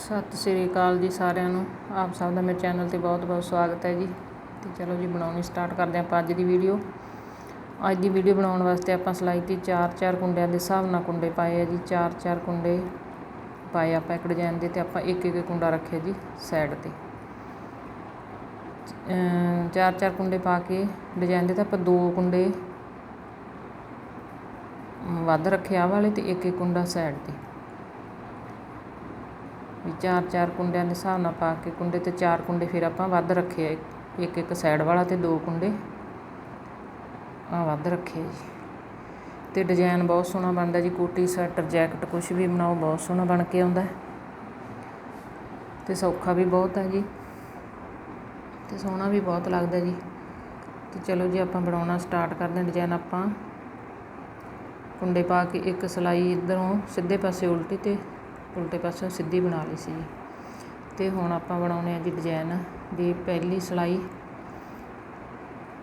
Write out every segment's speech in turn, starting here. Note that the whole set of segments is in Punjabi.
ਸਤਿ ਸ੍ਰੀ ਅਕਾਲ ਜੀ ਸਾਰਿਆਂ ਨੂੰ। ਆਪ ਸਭ ਦਾ ਮੇਰੇ ਚੈਨਲ ਤੇ ਬਹੁਤ-ਬਹੁਤ ਸਵਾਗਤ ਹੈ ਜੀ। ਤੇ ਚਲੋ ਜੀ, ਬਣਾਉਣੀ ਸਟਾਰਟ ਕਰਦੇ ਆਪਾਂ ਅੱਜ ਦੀ ਵੀਡੀਓ ਅੱਜ ਦੀ ਵੀਡੀਓ ਬਣਾਉਣ ਵਾਸਤੇ ਆਪਾਂ ਸਲਾਈ ਤੇ 4-4 ਕੁੰਡਿਆਂ ਦੇ ਹਿਸਾਬ ਨਾਲ ਕੁੰਡੇ ਪਾਏ ਆ ਜੀ। 4-4 ਕੁੰਡੇ ਪਾਏ ਆਪਾਂ ਇੱਕ ਡਿਜ਼ਾਈਨ ਦੇ ਤੇ ਆਪਾਂ ਇੱਕ ਇੱਕ ਕੁੰਡਾ ਰੱਖਿਆ ਜੀ ਸਾਈਡ ਤੇ। ਚਾਰ ਚਾਰ ਕੁੰਡੇ ਪਾ ਕੇ ਡਿਜ਼ਾਈਨ ਦੇ ਤਾਂ ਆਪਾਂ ਦੋ ਕੁੰਡੇ ਵੱਧ ਰੱਖਿਆ ਵਾਲੇ ਤੇ ਇੱਕ ਇੱਕ ਕੁੰਡਾ ਸਾਈਡ ਤੇ। ਵੀ ਚਾਰ ਚਾਰ ਕੁੰਡਿਆਂ ਦੇ ਹਿਸਾਬ ਨਾਲ ਪਾ ਕੇ ਕੁੰਡੇ ਤੇ ਚਾਰ ਕੁੰਡੇ ਫਿਰ ਆਪਾਂ ਵੱਧ ਰੱਖੇ ਆ। ਇੱਕ ਇੱਕ ਸਾਈਡ ਵਾਲਾ ਤੇ ਦੋ ਕੁੰਡੇ। ਆ ਵੱਧ ਰੱਖੇ ਜੀ। ਤੇ ਡਿਜ਼ਾਈਨ ਬਹੁਤ ਸੋਹਣਾ ਬਣਦਾ ਜੀ। ਕੋਟੀ, ਸਵੈਟਰ, ਜੈਕਟ ਕੁਝ ਵੀ ਬਣਾਓ, ਬਹੁਤ ਸੋਹਣਾ ਬਣ ਕੇ ਆਉਂਦਾ। ਤੇ ਸੌਖਾ ਵੀ ਬਹੁਤ ਹੈ ਜੀ। ਤੇ ਸੋਹਣਾ ਵੀ ਬਹੁਤ ਲੱਗਦਾ ਜੀ। ਤੇ ਚਲੋ ਜੀ ਆਪਾਂ ਬਣਾਉਣਾ ਸਟਾਰਟ ਕਰਦੇ ਹਾਂ ਡਿਜ਼ਾਈਨ ਆਪਾਂ। ਕੁੰਡੇ ਪਾ ਕੇ ਇੱਕ ਸਲਾਈ ਇਧਰੋਂ ਸਿੱਧੇ ਪਾਸੇ ਉਲਟੀ ਤੇ ਉਲਟੇ ਪਾਸੇ ਸਿੱਧੀ ਬਣਾ ਲਈ ਸੀ। ਅਤੇ ਹੁਣ ਆਪਾਂ ਬਣਾਉਂਦੇ ਹਾਂ ਜੀ ਡਿਜ਼ਾਇਨ ਦੀ ਪਹਿਲੀ ਸਿਲਾਈ।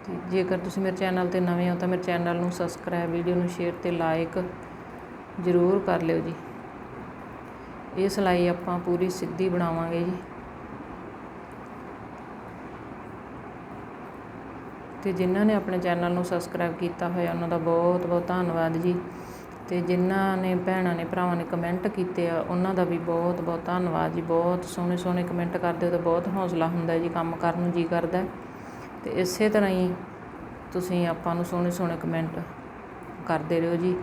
ਤੇ ਜੇਕਰ ਤੁਸੀਂ ਮੇਰੇ ਚੈਨਲ ਤੇ ਨਵੇਂ ਹੋ ਤਾਂ ਮੇਰੇ ਚੈਨਲ ਨੂੰ ਸਬਸਕ੍ਰਾਈਬ ਵੀਡੀਓ ਨੂੰ ਸ਼ੇਅਰ ਅਤੇ ਲਾਈਕ ਜ਼ਰੂਰ ਕਰ ਲਿਓ ਜੀ। ਇਹ ਸਿਲਾਈ ਆਪਾਂ ਪੂਰੀ ਸਿੱਧੀ ਬਣਾਵਾਂਗੇ ਜੀ। ਤੇ ਜਿਨ੍ਹਾਂ ਨੇ ਆਪਣੇ ਚੈਨਲ ਨੂੰ ਸਬਸਕ੍ਰਾਈਬ ਕੀਤਾ ਹੋਇਆ, ਉਹਨਾਂ ਦਾ ਬਹੁਤ ਬਹੁਤ ਧੰਨਵਾਦ ਜੀ। ਅਤੇ ਜਿਨ੍ਹਾਂ ਨੇ, ਭੈਣਾਂ ਨੇ, ਭਰਾਵਾਂ ਨੇ ਕਮੈਂਟ ਕੀਤੇ ਆ, ਉਹਨਾਂ ਦਾ ਵੀ ਬਹੁਤ ਬਹੁਤ ਧੰਨਵਾਦ ਜੀ, ਬਹੁਤ ਸੋਹਣੇ ਸੋਹਣੇ ਕਮੈਂਟ ਕਰਦੇ ਹੋ ਤਾਂ ਬਹੁਤ ਹੌਸਲਾ ਹੁੰਦਾ ਜੀ ਕੰਮ ਕਰਨ ਨੂੰ ਜੀ ਕਰਦਾ। ਅਤੇ ਇਸੇ ਤਰ੍ਹਾਂ ਹੀ ਤੁਸੀਂ ਆਪਾਂ ਨੂੰ ਸੋਹਣੇ ਸੋਹਣੇ ਕਮੈਂਟ ਕਰਦੇ ਰਹੋ ਜੀ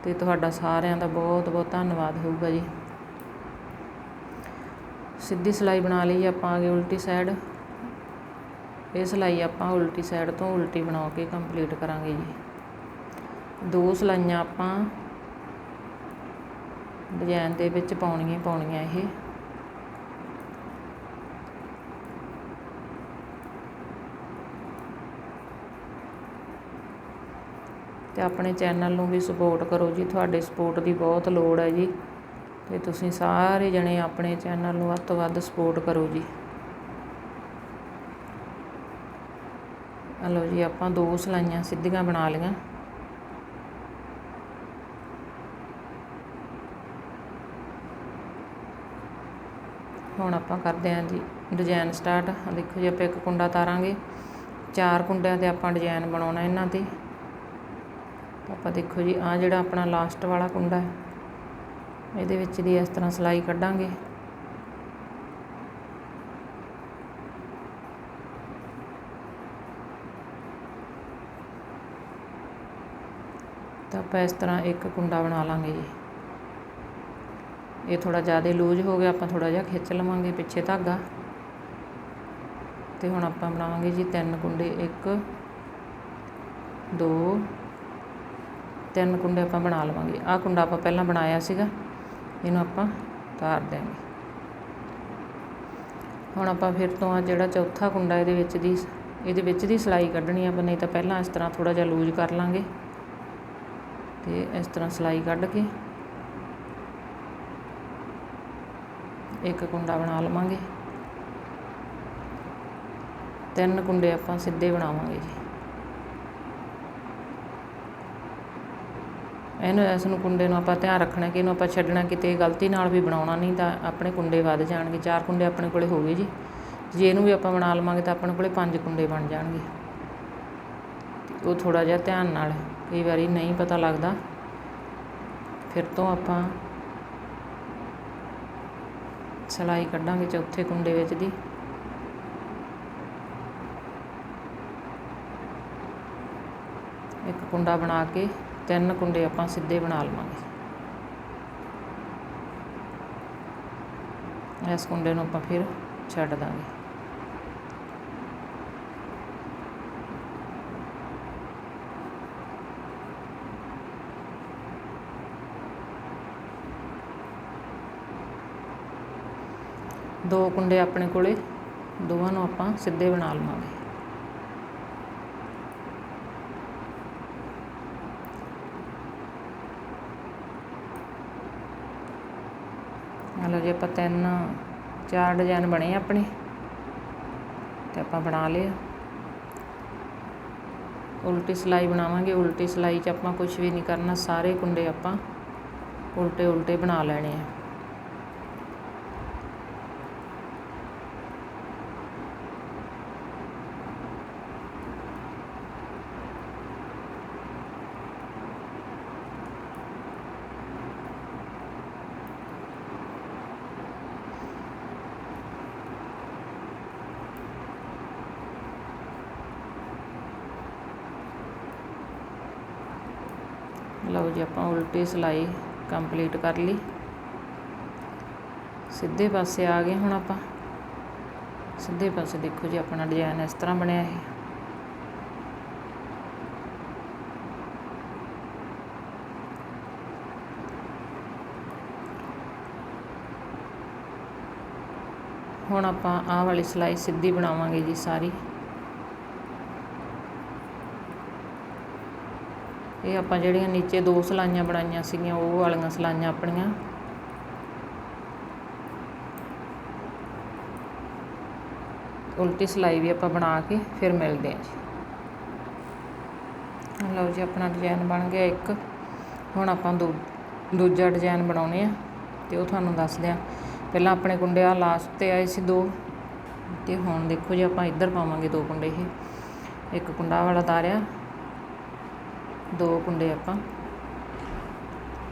ਅਤੇ ਤੁਹਾਡਾ ਸਾਰਿਆਂ ਦਾ ਬਹੁਤ ਬਹੁਤ ਧੰਨਵਾਦ ਹੋਊਗਾ ਜੀ। ਸਿੱਧੀ ਸਲਾਈ ਬਣਾ ਲਈ ਆਪਾਂ ਅਗੇ ਉਲਟੀ ਸਾਈਡ ਇਹ ਸਲਾਈ ਆਪਾਂ ਉਲਟੀ ਸਾਈਡ ਤੋਂ ਉਲਟੀ ਬਣਾ ਕੇ ਕੰਪਲੀਟ ਕਰਾਂਗੇ ਜੀ। ਦੋ ਸਲਾਈਆਂ ਆਪਾਂ ਡਿਜ਼ਾਈਨ ਦੇ ਵਿੱਚ ਪਾਉਣੀਆਂ ਪਾਉਣੀਆਂ ਇਹ। ਤੇ ਆਪਣੇ ਚੈਨਲ ਨੂੰ ਵੀ ਸਪੋਰਟ ਕਰੋ ਜੀ, ਤੁਹਾਡੇ ਸਪੋਰਟ ਦੀ ਬਹੁਤ ਲੋੜ ਹੈ ਜੀ। ਤੇ ਤੁਸੀਂ ਸਾਰੇ ਜਣੇ ਆਪਣੇ ਚੈਨਲ ਨੂੰ ਵੱਧ ਤੋਂ ਵੱਧ ਸਪੋਰਟ ਕਰੋ ਜੀ। ਲਓ ਜੀ, ਆਪਾਂ ਦੋ ਸਲਾਈਆਂ ਸਿੱਧੀਆਂ ਬਣਾ ਲਈਆਂ। ਹੁਣ ਆਪਾਂ ਕਰਦੇ ਆਂ ਜੀ ਡਿਜ਼ਾਈਨ ਸਟਾਰਟ ਦੇਖੋ ਜੀ, ਆਪਾਂ ਇੱਕ ਕੁੰਡਾ ਤਾਰਾਂਗੇ। ਚਾਰ ਕੁੰਡਿਆਂ ਤੇ ਆਪਾਂ ਡਿਜ਼ਾਈਨ ਬਣਾਉਣਾ ਇਹਨਾਂ ਤੇ। ਆਪਾਂ ਦੇਖੋ ਜੀ ਆ ਜਿਹੜਾ ਆਪਣਾ ਲਾਸਟ ਵਾਲਾ ਕੁੰਡਾ ਹੈ, ਇਹਦੇ ਵਿੱਚ ਦੀ ਇਸ ਤਰ੍ਹਾਂ ਸਲਾਈ ਕੱਢਾਂਗੇ। ਤਾਂ ਆਪਾਂ ਇਸ ਤਰ੍ਹਾਂ ਇੱਕ ਕੁੰਡਾ ਬਣਾ ਲਾਂਗੇ ਜੀ। ਇਹ ਥੋੜਾ ਜ਼ਿਆਦਾ ਲੂਜ਼ ਹੋ ਗਿਆ, ਆਪਾਂ ਥੋੜਾ ਜਿਹਾ ਖਿੱਚ ਲਵਾਂਗੇ ਪਿੱਛੇ ਧਾਗਾ। ਤੇ ਹੁਣ ਆਪਾਂ ਬਣਾਵਾਂਗੇ ਜੀ ਤਿੰਨ ਕੁੰਡੇ, ਇੱਕ, ਦੋ, ਤਿੰਨ ਕੁੰਡੇ ਆਪਾਂ ਬਣਾ ਲਵਾਂਗੇ। ਆਹ ਕੁੰਡਾ ਆਪਾਂ ਪਹਿਲਾਂ ਬਣਾਇਆ ਸੀਗਾ, ਇਹਨੂੰ ਆਪਾਂ ਤਾਰ ਦਿਆਂਗੇ। ਹੁਣ ਆਪਾਂ ਫਿਰ ਤੋਂ ਆ ਜਿਹੜਾ ਚੌਥਾ ਕੁੰਡਾ ਇਹਦੇ ਵਿੱਚ ਦੀ, ਇਹਦੇ ਵਿੱਚ ਦੀ ਸਲਾਈ ਕੱਢਣੀ ਆ ਨਹੀਂ ਤਾਂ ਪਹਿਲਾਂ ਇਸ ਤਰ੍ਹਾਂ ਥੋੜਾ ਜਿਹਾ ਲੂਜ਼ ਕਰ ਲਾਂਗੇ। ਤੇ ਇਸ ਤਰ੍ਹਾਂ ਸਲਾਈ ਕੱਢ ਕੇ ਇੱਕ ਕੁੰਡਾ ਬਣਾ ਲਵਾਂਗੇ। ਤਿੰਨ ਕੁੰਡੇ ਆਪਾਂ ਸਿੱਧੇ ਬਣਾਵਾਂਗੇ ਜੀ। ਇਹਨੂੰ ਇਸ ਨੂੰ ਕੁੰਡੇ ਨੂੰ ਆਪਾਂ ਧਿਆਨ ਰੱਖਣਾ ਕਿ ਇਹਨੂੰ ਆਪਾਂ ਛੱਡਣਾ ਕਿਤੇ, ਗਲਤੀ ਨਾਲ ਵੀ ਬਣਾਉਣਾ ਨਹੀਂ ਤਾਂ ਆਪਣੇ ਕੁੰਡੇ ਵੱਧ ਜਾਣਗੇ। ਚਾਰ ਕੁੰਡੇ ਆਪਣੇ ਕੋਲੇ ਹੋ ਗਏ ਜੀ। ਜੇ ਇਹਨੂੰ ਵੀ ਆਪਾਂ ਬਣਾ ਲਵਾਂਗੇ ਤਾਂ ਆਪਣੇ ਕੋਲੇ ਪੰਜ ਕੁੰਡੇ ਬਣ ਜਾਣਗੇ। ਉਹ ਥੋੜਾ ਜਿਹਾ ਧਿਆਨ ਨਾਲ ਕਈ ਵਾਰੀ ਨਹੀਂ ਪਤਾ ਲੱਗਦਾ। ਫਿਰ ਤੋਂ ਆਪਾਂ ਸਲਾਈ ਕੱਢਾਂਗੇ ਚੌਥੇ ਕੁੰਡੇ ਵਿੱਚ ਦੀ। ਇੱਕ ਕੁੰਡਾ ਬਣਾ ਕੇ, ਤਿੰਨ ਕੁੰਡੇ ਆਪਾਂ ਸਿੱਧੇ ਬਣਾ ਲਵਾਂਗੇ। ਇਸ ਕੁੰਡੇ ਨੂੰ ਆਪਾਂ ਫਿਰ ਛੱਡ ਦਾਂਗੇ। ਦੋ ਕੁੰਡੇ ਆਪਣੇ ਕੋਲੇ, ਦੋਵਾਂ ਨੂੰ ਆਪਾਂ ਸਿੱਧੇ ਬਣਾ ਲਵਾਂਗੇ। ਲਓ ਜੀ, ਆਪਾਂ ਤਿੰਨ, ਚਾਰ ਡਿਜ਼ਾਈਨ ਬਣੇ ਆਪਣੇ, ਤੇ ਆਪਾਂ ਬਣਾ ਲਏ ਉਲਟੀ ਸਲਾਈ ਬਣਾਵਾਂਗੇ, ਉਲਟੀ ਸਲਾਈ 'ਚ ਆਪਾਂ ਕੁਝ ਵੀ ਨਹੀਂ ਕਰਨਾ, ਸਾਰੇ ਕੁੰਡੇ ਆਪਾਂ ਉਲਟੇ ਉਲਟੇ ਬਣਾ ਲੈਣੇ ਆ। ਲਓ ਜੀ, ਆਪਾਂ ਉਲਟੀ ਸਿਲਾਈ ਕੰਪਲੀਟ ਕਰ ਲਈ। ਸਿੱਧੇ ਪਾਸੇ ਆ ਗਏ ਹੁਣ ਆਪਾਂ। ਸਿੱਧੇ ਪਾਸੇ ਦੇਖੋ ਜੀ, ਆਪਣਾ ਡਿਜ਼ਾਈਨ ਇਸ ਤਰ੍ਹਾਂ ਬਣਿਆ ਹੈ ਹੁਣ ਆਪਾਂ ਆਹ ਵਾਲੀ ਸਿਲਾਈ ਸਿੱਧੀ ਬਣਾਵਾਂਗੇ ਜੀ ਸਾਰੀ। ਇਹ ਆਪਾਂ ਜਿਹੜੀਆਂ ਨੀਚੇ ਦੋ ਸਲਾਈਆਂ ਬਣਾਈਆਂ ਸੀਗੀਆਂ, ਉਹ ਵਾਲੀਆਂ ਸਲਾਈਆਂ ਆਪਣੀਆਂ। ਉਲਟੀ ਸਿਲਾਈ ਵੀ ਆਪਾਂ ਬਣਾ ਕੇ ਫਿਰ ਮਿਲਦੇ ਹਾਂ ਜੀ। ਲਓ ਜੀ, ਆਪਣਾ ਡਿਜ਼ਾਈਨ ਬਣ ਗਿਆ ਇੱਕ। ਹੁਣ ਆਪਾਂ ਦੂ, ਦੂਜਾ ਡਿਜ਼ਾਈਨ ਬਣਾਉਣੇ ਆ, ਤੇ ਉਹ ਤੁਹਾਨੂੰ ਦੱਸਦੇ ਆ ਪਹਿਲਾਂ ਆਪਣੇ ਕੁੰਡੇ ਆ ਲਾਸਟ ਤੇ ਆਏ ਸੀ ਦੋ, ਤੇ ਹੁਣ ਦੇਖੋ ਜੀ ਆਪਾਂ ਇੱਧਰ ਪਾਵਾਂਗੇ ਦੋ ਕੁੰਡੇ ਇਹ। ਇੱਕ ਕੁੰਡਾ ਵਾਲਾ ਤਾਰਿਆ ਦੋ ਕੁੰਡੇ ਆਪਾਂ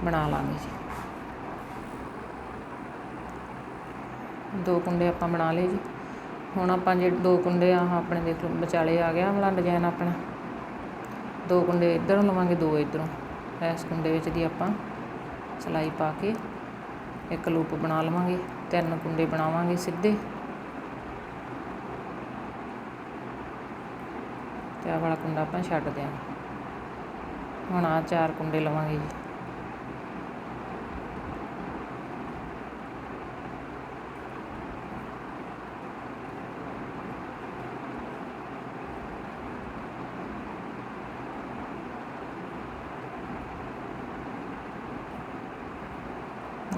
ਬਣਾ ਲਾਂਗੇ ਜੀ। ਦੋ ਕੁੰਡੇ ਆਪਾਂ ਬਣਾ ਲਏ ਜੀ। ਹੁਣ ਆਪਾਂ ਜੇ ਦੋ ਕੁੰਡੇ ਆ ਆਪਣੇ ਦੇਖ ਲਓ, ਵਿਚਾਲੇ ਆ ਗਿਆ ਵਾਲਾ ਡਿਜ਼ਾਈਨ ਆਪਣਾ। ਦੋ ਕੁੰਡੇ ਇੱਧਰੋਂ ਲਵਾਂਗੇ, ਦੋ ਇੱਧਰੋਂ। ਇਸ ਕੁੰਡੇ ਵਿੱਚ ਦੀ ਆਪਾਂ ਸਿਲਾਈ ਪਾ ਕੇ ਇੱਕ ਲੂਪ ਬਣਾ ਲਵਾਂਗੇ। ਤਿੰਨ ਕੁੰਡੇ ਬਣਾਵਾਂਗੇ ਸਿੱਧੇ। ਤੇ ਆਹ ਵਾਲਾ ਕੁੰਡਾ ਆਪਾਂ ਛੱਡ ਦਿਆਂਗੇ। ਹੁਣ ਆ ਚਾਰ ਕੁੰਡੇ ਲਵਾਂਗੇ ਜੀ।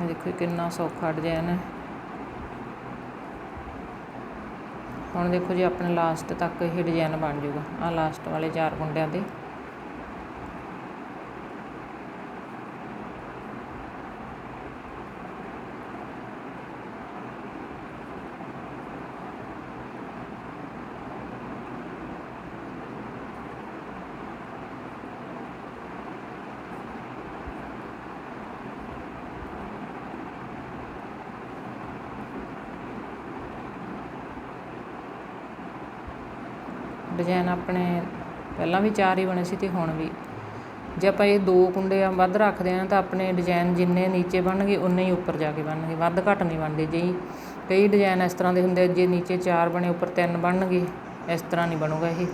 ਇਹ ਦੇਖੋ ਕਿੰਨਾ ਸੌਖਾ ਡਿਜ਼ਾਈਨ ਹੈ। ਹੁਣ ਦੇਖੋ ਜੀ ਆਪਣੇ ਲਾਸਟ ਤੱਕ ਇਹ ਡਿਜ਼ਾਈਨ ਬਣ ਜਾਊਗਾ। ਆ ਲਾਸਟ ਵਾਲੇ ਚਾਰ ਕੁੰਡਿਆਂ ਦੇ ਡਿਜ਼ਾਈਨ ਆਪਣੇ ਪਹਿਲਾਂ ਵੀ ਚਾਰ ਹੀ ਬਣੇ ਸੀ ਅਤੇ ਹੁਣ ਵੀ। ਜੇ ਆਪਾਂ ਇਹ ਦੋ ਕੁੰਡੇ ਆ ਵੱਧ ਰੱਖਦੇ ਹਾਂ ਤਾਂ ਆਪਣੇ ਡਿਜ਼ਾਈਨ ਜਿੰਨੇ ਨੀਚੇ ਬਣਨਗੇ, ਉਨੇ ਹੀ ਉੱਪਰ ਜਾ ਕੇ ਬਣਨਗੇ। ਵੱਧ ਘੱਟ ਨਹੀਂ ਬਣਦੇ ਜੀ ਕਈ ਡਿਜ਼ਾਈਨ ਇਸ ਤਰ੍ਹਾਂ ਦੇ ਹੁੰਦੇ ਜੇ ਨੀਚੇ ਚਾਰ ਬਣੇ, ਉੱਪਰ ਤਿੰਨ ਬਣਨਗੇ, ਇਸ ਤਰ੍ਹਾਂ ਨਹੀਂ ਬਣੂਗਾ ਇਹ।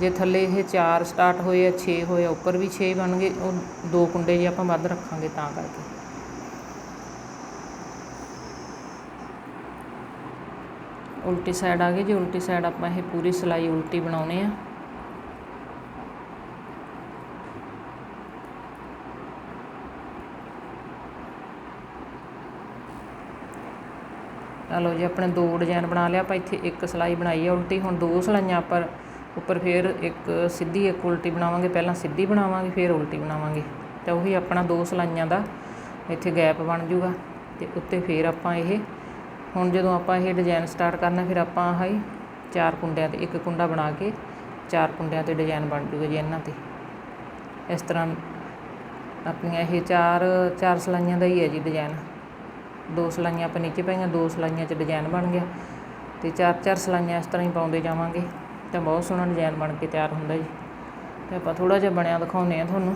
ਜੇ ਥੱਲੇ ਇਹ ਚਾਰ ਸਟਾਰਟ ਹੋਏ ਆ 6 ਹੋਏ ਆ, ਉੱਪਰ ਵੀ 6 ਗਏ ਉਹ ਦੋ ਕੁੰਡੇ ਜੇ ਆਪਾਂ ਵੱਧ ਰੱਖਾਂਗੇ ਤਾਂ ਕਰਕੇ। ਉਲਟੀ ਸਾਈਡ ਆ ਗਈ ਜੀ, ਉਲਟੀ ਸਾਈਡ ਆਪਾਂ ਇਹ ਪੂਰੀ ਸਿਲਾਈ ਉਲਟੀ ਬਣਾਉਣੇ ਆ। ਲਓ ਜੀ, ਆਪਣੇ ਦੋ ਡਿਜ਼ਾਈਨ ਬਣਾ ਲਿਆ, ਆਪਾਂ ਇੱਥੇ ਇੱਕ ਸਿਲਾਈ ਬਣਾਈ ਹੈ ਉਲਟੀ, ਹੁਣ ਦੋ ਸਲਾਈਆਂ ਆਪਾਂ ਉੱਪਰ ਫਿਰ ਇੱਕ ਸਿੱਧੀ, ਇੱਕ ਉਲਟੀ ਬਣਾਵਾਂਗੇ, ਪਹਿਲਾਂ ਸਿੱਧੀ ਬਣਾਵਾਂਗੇ, ਫਿਰ ਉਲਟੀ ਬਣਾਵਾਂਗੇ। ਤਾਂ ਉਹੀ ਆਪਣਾ ਦੋ ਸਲਾਈਆਂ ਦਾ ਇੱਥੇ ਗੈਪ ਬਣ ਜੂਗਾ, ਤੇ ਉੱਤੇ ਫਿਰ ਆਪਾਂ ਇਹ ਹੁਣ ਜਦੋਂ ਆਪਾਂ ਇਹ ਡਿਜ਼ਾਈਨ ਸਟਾਰਟ ਕਰਨਾ, ਫਿਰ ਆਪਾਂ ਆਹ ਹੀ ਚਾਰ ਕੁੰਡਿਆਂ ਤੇ, ਇੱਕ ਕੁੰਡਾ ਬਣਾ ਕੇ ਚਾਰ ਕੁੰਡਿਆਂ ਤੇ ਡਿਜ਼ਾਈਨ ਬਣ ਜੂਗਾ ਜੀ ਇਹਨਾਂ ਤੇ। ਇਸ ਤਰ੍ਹਾਂ ਆਪਣੀਆਂ ਇਹ ਚਾਰ ਚਾਰ ਸਲਾਈਆਂ ਦਾ ਹੀ ਹੈ ਜੀ ਡਿਜ਼ਾਈਨ ਦੋ ਸਲਾਈਆਂ ਆਪਾਂ ਨੀਚੇ ਪਾਈਆਂ, ਦੋ ਸਲਾਈਆਂ 'ਚ ਡਿਜ਼ਾਈਨ ਬਣ ਗਿਆ ਤੇ ਚਾਰ ਚਾਰ ਸਲਾਈਆਂ ਇਸ ਤਰ੍ਹਾਂ ਹੀ ਪਾਉਂਦੇ ਜਾਵਾਂਗੇ ਤਾਂ ਬਹੁਤ ਸੋਹਣਾ ਡਿਜ਼ਾਈਨ ਬਣ ਕੇ ਤਿਆਰ ਹੁੰਦਾ ਜੀ। ਤੇ ਆਪਾਂ ਥੋੜਾ ਜਿਹਾ ਬਣਿਆ ਦਿਖਾਉਂਦੇ ਆ ਤੁਹਾਨੂੰ।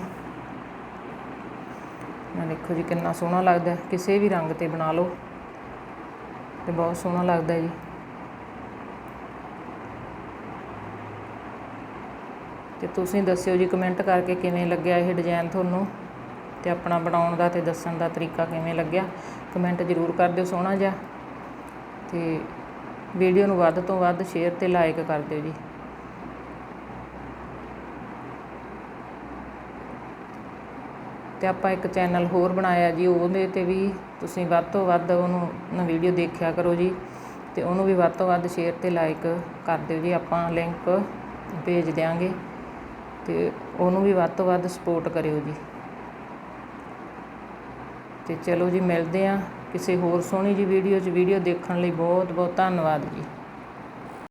ਮੈਂ ਦੇਖੋ ਜੀ ਕਿੰਨਾ ਸੋਹਣਾ ਲੱਗਦਾ, ਕਿਸੇ ਵੀ ਰੰਗ ਤੇ ਬਣਾ ਲਓ। ਤੇ ਬਹੁਤ ਸੋਹਣਾ ਲੱਗਦਾ ਜੀ। ਤੇ ਤੁਸੀਂ ਦੱਸਿਓ ਜੀ ਕਮੈਂਟ ਕਰਕੇ ਕਿਵੇਂ ਲੱਗਿਆ ਇਹ ਡਿਜ਼ਾਈਨ ਤੁਹਾਨੂੰ? ਤੇ ਆਪਣਾ ਬਣਾਉਣ ਦਾ ਤੇ ਦੱਸਣ ਦਾ ਤਰੀਕਾ ਕਿਵੇਂ ਲੱਗਿਆ? ਕਮੈਂਟ ਜ਼ਰੂਰ ਕਰ ਦਿਓ ਸੋਹਣਾ ਜਿਹਾ। ਤੇ ਵੀਡੀਓ ਨੂੰ ਵੱਧ ਤੋਂ ਵੱਧ ਸ਼ੇਅਰ ਤੇ ਲਾਈਕ ਕਰ ਦਿਓ ਜੀ। ਅਤੇ ਆਪਾਂ ਇੱਕ ਚੈਨਲ ਹੋਰ ਬਣਾਇਆ ਜੀ, ਉਹਦੇ ਤੇ ਵੀ ਤੁਸੀਂ ਵੱਧ ਤੋਂ ਵੱਧ ਉਹਨੂੰ ਵੀਡੀਓ ਦੇਖਿਆ ਕਰੋ ਜੀ ਅਤੇ ਉਹਨੂੰ ਵੀ ਵੱਧ ਤੋਂ ਵੱਧ ਸ਼ੇਅਰ ਅਤੇ ਲਾਈਕ ਕਰ ਦਿਓ ਜੀ, ਆਪਾਂ ਲਿੰਕ ਭੇਜ ਦਿਆਂਗੇ ਅਤੇ ਉਹਨੂੰ ਵੀ ਵੱਧ ਤੋਂ ਵੱਧ ਸਪੋਰਟ ਕਰਿਓ ਜੀ। ਅਤੇ ਚਲੋ ਜੀ, ਮਿਲਦੇ ਹਾਂ ਕਿਸੇ ਹੋਰ ਸੋਹਣੀ ਜੀ ਵੀਡੀਓ 'ਚ ਵੀਡੀਓ ਦੇਖਣ ਲਈ ਬਹੁਤ ਬਹੁਤ ਧੰਨਵਾਦ ਜੀ।